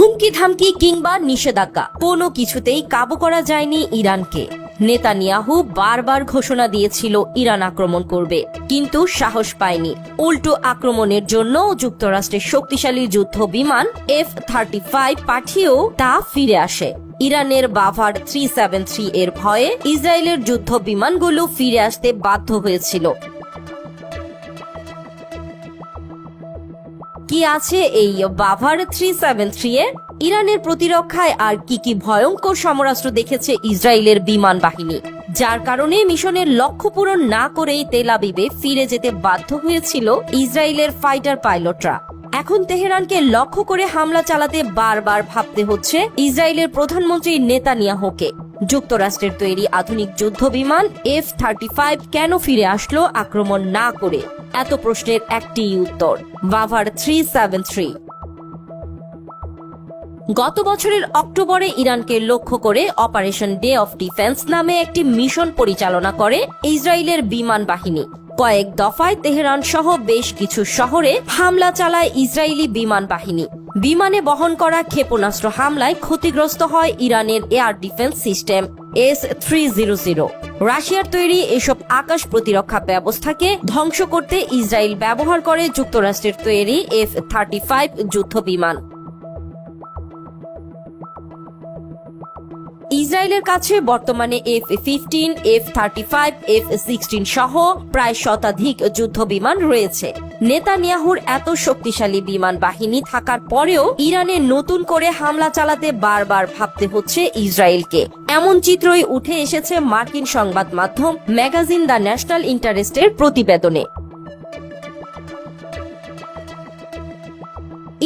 হুমকি ধামকি কিংবা নিষেধাজ্ঞা, কোনো কিছুতেই কাবু করা যায়নি ইরানকে। নেতানিয়াহু বারবার ঘোষণা দিয়েছিল ইরান আক্রমণ করবে, কিন্তু সাহস পায়নি। উল্টো আক্রমণের জন্য যুক্তরাষ্ট্রের শক্তিশালী যুদ্ধ বিমান এফ থার্টি ফাইভ পাঠিয়েও তা ফিরে আসে। ইরানের বাভার থ্রি সেভেন থ্রি এর ভয়ে ইসরায়েলের যুদ্ধ বিমানগুলো ফিরে আসতে বাধ্য হয়েছিল। কি আছে এই বাভার থ্রি সেভেন থ্রি এ ইরানের প্রতিরক্ষায় আর কি কি ভয়ঙ্কর সমরাস্ত্র দেখেছে ইসরায়েলের বিমান বাহিনী? যার কারণে মিশনের লক্ষ্য পূরণ না করেই তেল আবিবে ফিরে যেতে বাধ্য হয়েছিল ইসরায়েলের ফাইটার পাইলটরা। এখন তেহরানকে লক্ষ্য করে হামলা চালাতে বারবার ভাবতে হচ্ছে ইসরায়েলের প্রধানমন্ত্রী নেতানিয়াহুকে। যুক্তরাষ্ট্রের তৈরি আধুনিক যুদ্ধ বিমান এফ থার্টি ফাইভ কেন ফিরে আসলো আক্রমণ না করে? এত প্রশ্নের একটি উত্তর, বাভার থ্রি সেভেন থ্রি গত বছরের অক্টোবরে ইরানকে লক্ষ্য করে অপারেশন ডে অফ ডিফেন্স নামে একটি মিশন পরিচালনা করে ইসরায়েলের বিমান বাহিনী। কয়েক দফায় তেহরান সহ বেশ কিছু শহরে হামলা চালায় ইসরায়েলি বিমান বাহিনী। বিমানে বহন করা ক্ষেপণাস্ত্র হামলায় ক্ষতিগ্রস্ত হয় ইরানের air defence system, S three zero zero রাশিয়ার তৈরি এসব আকাশ প্রতিরক্ষা ব্যবস্থাকে ধ্বংস করতে ইসরায়েল ব্যবহার করে যুক্তরাষ্ট্রের তৈরি এফ থার্টি ফাইভ যুদ্ধ বিমান ইসরায়েলের কাছে বর্তমানে F fifteen F thirty five F sixteen সহ প্রায় শতাধিক যুদ্ধ বিমান রয়েছে। নেতানিয়াহুর এত শক্তিশালী বিমান বাহিনী থাকার পরেও ইরানে নতুন করে হামলা চালাতে বারবার ভাবতে হচ্ছে ইসরায়েলকে। এমন চিত্রই উঠে এসেছে মার্কিন সংবাদ মাধ্যম ম্যাগাজিন দ্য ন্যাশনাল ইন্টারেস্টের প্রতিবেদনে।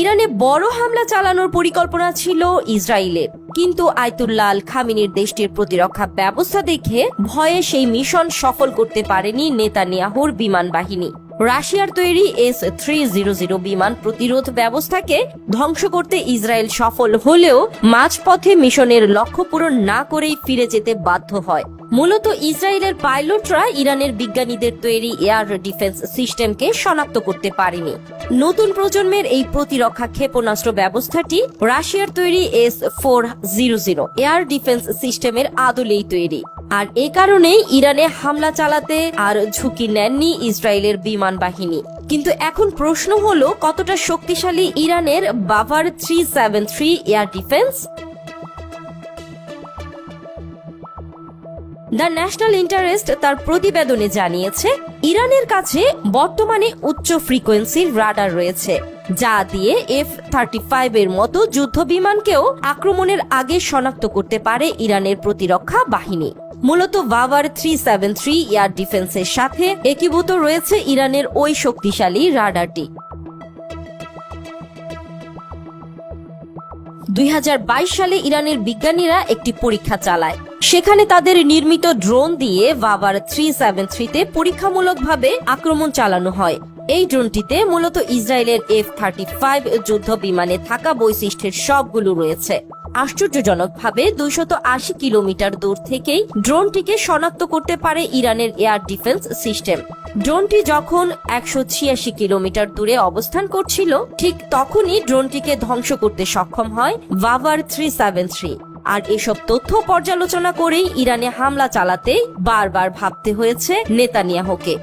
ইরানে বড় হামলা চালানোর পরিকল্পনা ছিল ইসরায়েলের। কিন্তু আয়তুল্লাহ আল খামিনির দেশটির প্রতিরক্ষা ব্যবস্থা দেখে ভয়ে সেই মিশন সফল করতে পারেনি নেতানিয়াহুর বিমান বাহিনী। রাশিয়ার তৈরি এস থ্রি জিরো জিরো বিমান প্রতিরোধ ব্যবস্থাকে ধ্বংস করতে ইসরায়েল সফল হলেও মাঝপথে মিশনের লক্ষ্য পূরণ না করেই ফিরে যেতে বাধ্য হয়। মূলত ইসরায়েলের পাইলটরা ইরানের বিজ্ঞানীদের তৈরি এয়ার ডিফেন্স সিস্টেমকে শনাক্ত করতে পারেনি। নতুন প্রজন্মের এই প্রতিরক্ষা ক্ষেপণাস্ত্র ব্যবস্থাটি রাশিয়ার তৈরি S four zero zero air defence সিস্টেমের আদলেই তৈরি। আর এ কারণেই ইরানে হামলা চালাতে আর ঝুঁকি নেননি ইসরায়েলের বিমান বাহিনী। কিন্তু এখন প্রশ্ন হলো, কতটা শক্তিশালী ইরানের Bavar three seven three air defence? The national interest তার প্রতিবেদনে জানিয়েছে, ইরানের কাছে বর্তমানে উচ্চ ফ্রিকোয়েন্সির রাডার রয়েছে, যা দিয়ে এফ থার্টি ফাইভ এর মতো যুদ্ধ বিমানকেও আক্রমণের আগে শনাক্ত করতে পারে ইরানের প্রতিরক্ষা বাহিনী। মূলত Bavar three seven three air ডিফেন্সের সাথে একীভূত রয়েছে ইরানের ওই শক্তিশালী রাডারটি। দুই হাজার বাইশ সালে ইরানের বিজ্ঞানীরা একটি পরীক্ষা চালায়। সেখানে তাদের নির্মিত ড্রোন দিয়ে বাবার থ্রি সেভেন থ্রিতে পরীক্ষামূলকভাবে আক্রমণ চালানো হয়। এই ড্রোনটিতে মূলত ইসরায়েলের এফ থার্টি ফাইভ যুদ্ধ বিমানে থাকা বৈশিষ্ট্যের সবগুলো রয়েছে। আশ্চর্যজনকভাবে দুইশত আশি কিলোমিটার দূর থেকেই ড্রোনটিকে শনাক্ত করতে পারে ইরানের এয়ার ডিফেন্স সিস্টেম। ড্রোনটি যখন একশো ছিয়াশি কিলোমিটার দূরে অবস্থান করছিল, ঠিক তখনই ড্রোনটিকে ধ্বংস করতে সক্ষম হয় ভাভার থ্রি সেভেন থ্রি। আর এসব তথ্য পর্যালোচনা করেই ইরানে হামলা চালাতে বারবার ভাবতে হয়েছে নেতানিয়াহুকে।